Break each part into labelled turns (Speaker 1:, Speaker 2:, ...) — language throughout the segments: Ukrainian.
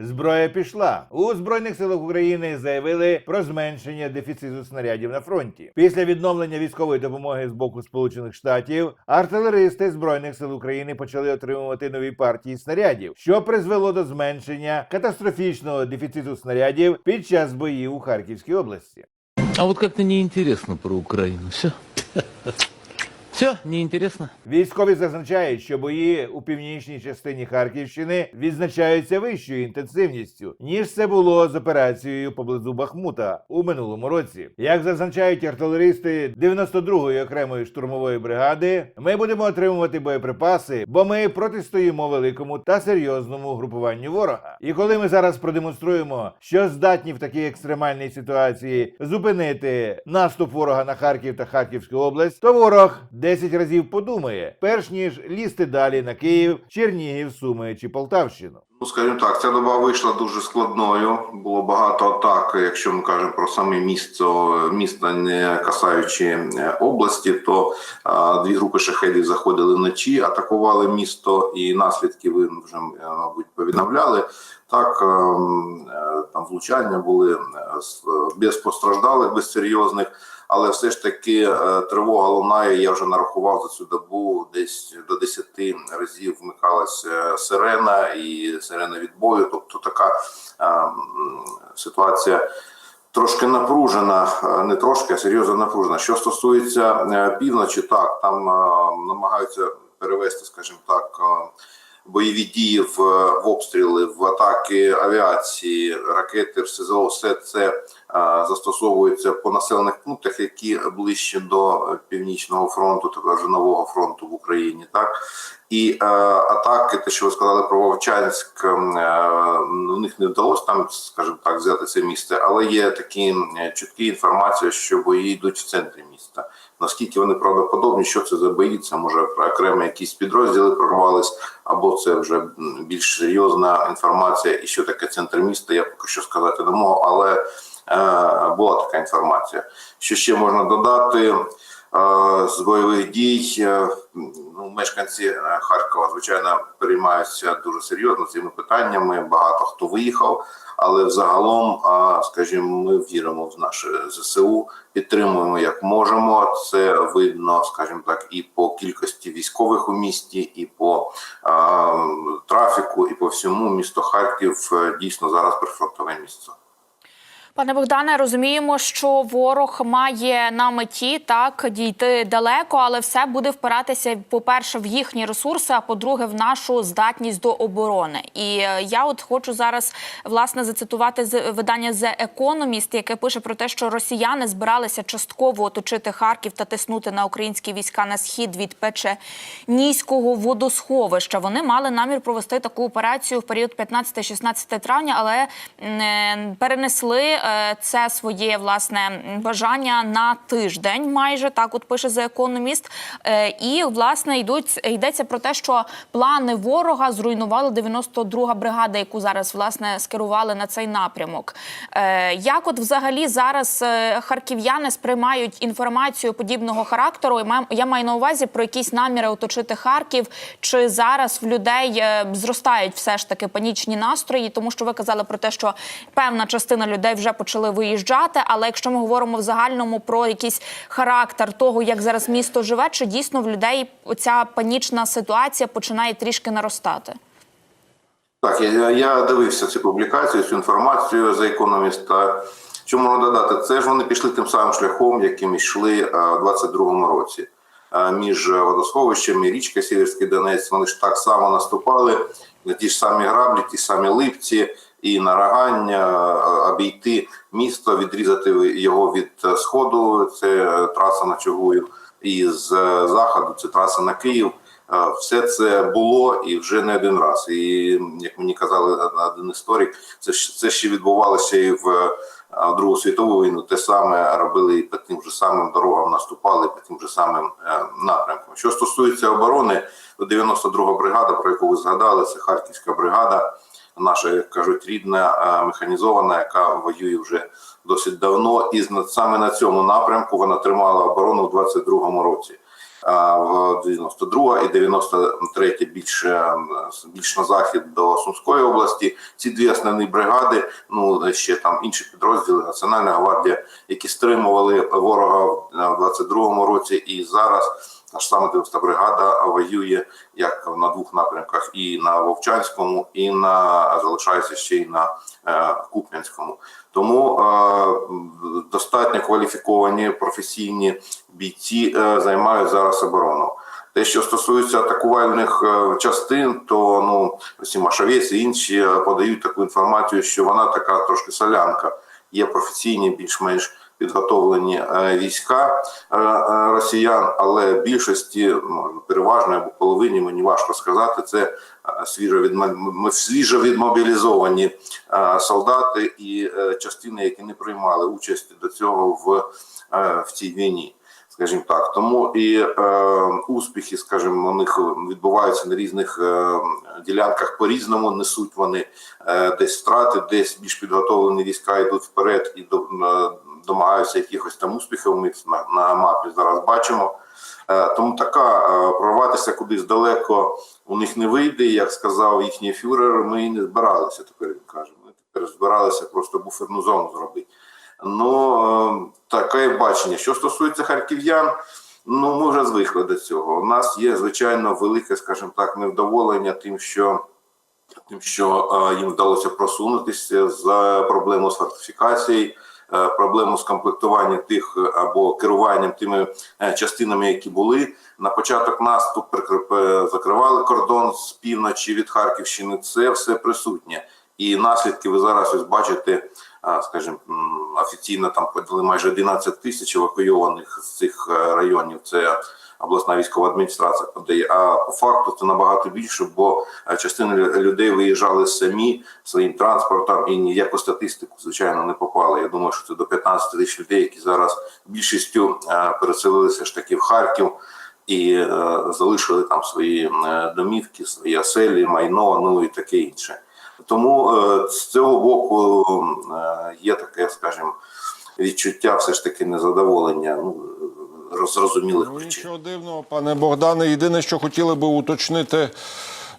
Speaker 1: Зброя пішла. У збройних силах України заявили про зменшення дефіциту снарядів на фронті. Після відновлення військової допомоги з боку Сполучених Штатів артилеристи збройних сил України почали отримувати нові партії снарядів, що призвело до зменшення катастрофічного дефіциту снарядів під час боїв у Харківській області.
Speaker 2: А вот как-то неинтересно про Украину. Все. Все, неинтересно.
Speaker 1: Військові зазначають, що бої у північній частині Харківщини відзначаються вищою інтенсивністю, ніж це було з операцією поблизу Бахмута у минулому році. Як зазначають артилеристи 92-ї окремої штурмової бригади, ми будемо отримувати боєприпаси, бо ми протистоїмо великому та серйозному групуванню ворога. І коли ми зараз продемонструємо, що здатні в такій екстремальній ситуації зупинити наступ ворога на Харків та Харківську область, то ворог 10 разів подумає, перш ніж лізти далі на Київ, Чернігів, Суми чи Полтавщину.
Speaker 3: Ну, скажімо так, ця доба вийшла дуже складною. Було багато атак. Якщо ми кажемо про саме місто, місто не касаючи е, області, то а, дві групи шахедів заходили вночі, атакували місто, і наслідки ви вже е, мабуть повідомляли. Так е, там влучання були без постраждалих, без серйозних. Але все ж таки е, тривога лунає. Я вже нарахував за цю добу десь до 10 разів вмикалась е, сирена і сирена відбою. Тобто така е, ситуація трошки напружена, е, не трошки, а серйозно напружена. Що стосується півночі, так там намагаються перевести, скажімо так. Бойові дії в, обстріли, в атаки авіації, ракети, РСЗО, все це е, застосовується по населених пунктах, які ближче до північного фронту, також нового фронту в Україні. Так і е, атаки, те, що ви сказали про Вовчанськ, е, у них не вдалося там, скажімо так, взяти це місце, але є такі чуткі інформації, що бої йдуть в центрі міста. Наскільки вони правдоподобні, що це за бої? Це може окремо якісь підрозділи прорвались, або це вже більш серйозна інформація. І що таке центр міста, я поки що сказати не можу, але була така інформація. Що ще можна додати? Е, З бойових дій е, ну, мешканці е, Харкова, звичайно, переймаються дуже серйозно цими питаннями. Багато хто виїхав, але взагалом, скажімо, ми віримо в наше ЗСУ, підтримуємо як можемо. Це видно, скажімо так, і по кількості військових у місті, і по а, трафіку, і по всьому місто Харків е, дійсно зараз прифронтове місце.
Speaker 4: Пане Богдане, розуміємо, що ворог має на меті так дійти далеко, але все буде впиратися, по-перше, в їхні ресурси, а по-друге, в нашу здатність до оборони. І е, я от хочу зараз власне зацитувати з видання The Economist, яке пише про те, що росіяни збиралися частково оточити Харків та тиснути на українські війська на схід від Печеніського водосховища. Вони мали намір провести таку операцію в період 15-16 травня, але е, перенесли е, це своє власне бажання на тиждень. Майже так, от пише The Economist. Е, І власне йдуть йдеться про те, що плани ворога зруйнували 92-га бригада, яку зараз власне скерували на цей напрямок. Е, Як от взагалі зараз е, харків'яни сприймають інформацію подібного характеру? Я маю на увазі про якісь наміри оточити Харків, чи зараз в людей е, зростають все ж таки панічні настрої, тому що ви казали про те, що певна частина людей вже почали виїжджати. Але якщо ми говоримо в загальному про якийсь характер того, як зараз місто живе, чи дійсно в людей ця панічна ситуація починає трішки наростати?
Speaker 3: Так, я, я дивився цю публікацію, цю інформацію за економіста. Що можна додати? Це ж вони пішли тим самим шляхом, яким йшли е, у 22-му році. Е, Між водосховищами, річка Сіверський Донець, вони ж так само наступали на ті ж самі граблі, ті самі липці і нарагання, обійти місто, відрізати його від е, сходу, це е, траса на Чугую, і з е, заходу це траса на Київ. Все це було і вже не один раз. І як мені казали один історик, це це ще відбувалося і в Другу світову війну. Те саме робили і по тим же самим дорогам, наступали по тим же самим напрямкам. Що стосується оборони, то 92 бригада, про яку ви згадали, це Харківська бригада. Наша, як кажуть, рідна е, механізована, яка воює вже досить давно, і саме на цьому напрямку вона тримала оборону в 22-му році. в 92 і 93 більше більш на захід до Сумської області. Ці дві основні бригади, ну ще там інші підрозділи, Національна гвардія, які стримували ворога в 22-му році, і зараз та ж сама 90 бригада воює як на двох напрямках: і на Вовчанському, і на залишається ще й на е, Куп'янському. Тому е, достатньо кваліфіковані професійні бійці е, займають зараз оборону. Те, що стосується атакувальних е, частин, то ну всі Машавець і інші е, подають таку інформацію, що вона така трошки солянка. Є професійні, більш-менш підготовлені е, війська е, е, росіян, але більшості переважно або половині мені важко сказати. Це свіжо відмо- свіжо відмобілізовані солдати і частини, які не приймали участь до цього в, в цій війні. Скажімо так, тому і е, успіхи, скажімо, у них відбуваються на різних е, ділянках по-різному. Несуть вони е, десь втрати, десь більш підготовлені війська йдуть вперед і до, е, домагаються якихось там успіхів. Ми на, на мапі зараз бачимо. Е, тому така е, прорватися кудись далеко у них не вийде. Як сказав їхній фюрер, ми і не збиралися тепер. Він каже, ми тепер збиралися просто буферну зону зробити. Ну е, таке бачення. Що стосується харків'ян, ну ми вже звикли до цього. У нас є звичайно велике, скажімо так, невдоволення тим, що тим, що їм вдалося просунутися з проблемою з фортифікацією, проблему з комплектуванням тих е, або керуванням тими е, частинами, які були на початок наступ, е, закривали кордон з півночі від Харківщини. Це все присутнє. І наслідки ви зараз ось бачите, скажімо, офіційно там подали майже 11 тисяч евакуйованих з цих е, районів. Це обласна військова адміністрація подає. А по факту це набагато більше, бо е, частина людей виїжджали самі своїм транспортом і ніяку статистику, звичайно, не попали. Я думаю, що це до 15 тисяч людей, які зараз більшістю е, переселилися ж таки в Харків. І е, залишили там свої е, домівки, свої оселі, майно, ну і таке інше. Тому е, з цього боку е, є таке, скажімо, відчуття все ж таки незадоволення ну, зрозумілих
Speaker 5: Ну,
Speaker 3: причин.
Speaker 5: нічого дивного, пане Богдане. Єдине, що хотіли би уточнити,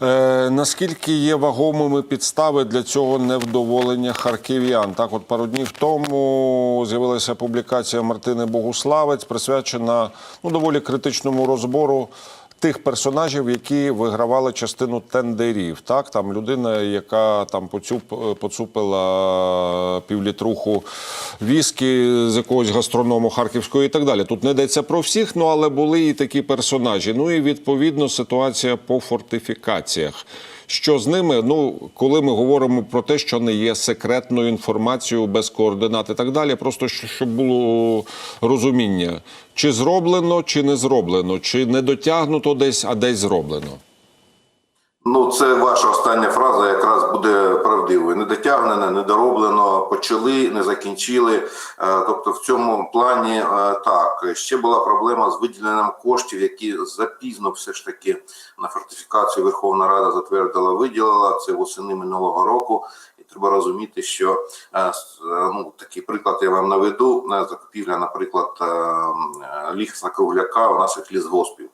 Speaker 5: е, наскільки є вагомими підстави для цього невдоволення харків'ян. Так, от пару днів тому з'явилася публікація Мартини Богуславець, присвячена ну, доволі критичному розбору. Тих персонажів, які вигравали частину тендерів, так там людина, яка там поцюп, поцупила півлітруху віскі з якогось гастроному харківського і так далі. Тут не йдеться про всіх, ну але були і такі персонажі. Ну і відповідно ситуація по фортифікаціях. Що з ними? Ну, коли ми говоримо про те, що не є секретною інформацією без координат і так далі, просто щоб було розуміння, чи зроблено, чи не зроблено, чи не дотягнуто десь, а десь зроблено.
Speaker 3: Ну, це ваша остання фраза якраз буде правдивою. Не дотягнено, не дороблено, почали, не закінчили. Е, Тобто, в цьому плані е, так ще була проблема з виділенням коштів, які запізно все ж таки на фортифікацію Верховна Рада затвердила, виділила це восени минулого року. І треба розуміти, що е, ну такий приклад я вам наведу. Закупівля, наприклад, е, кругляка у наших лісгоспів.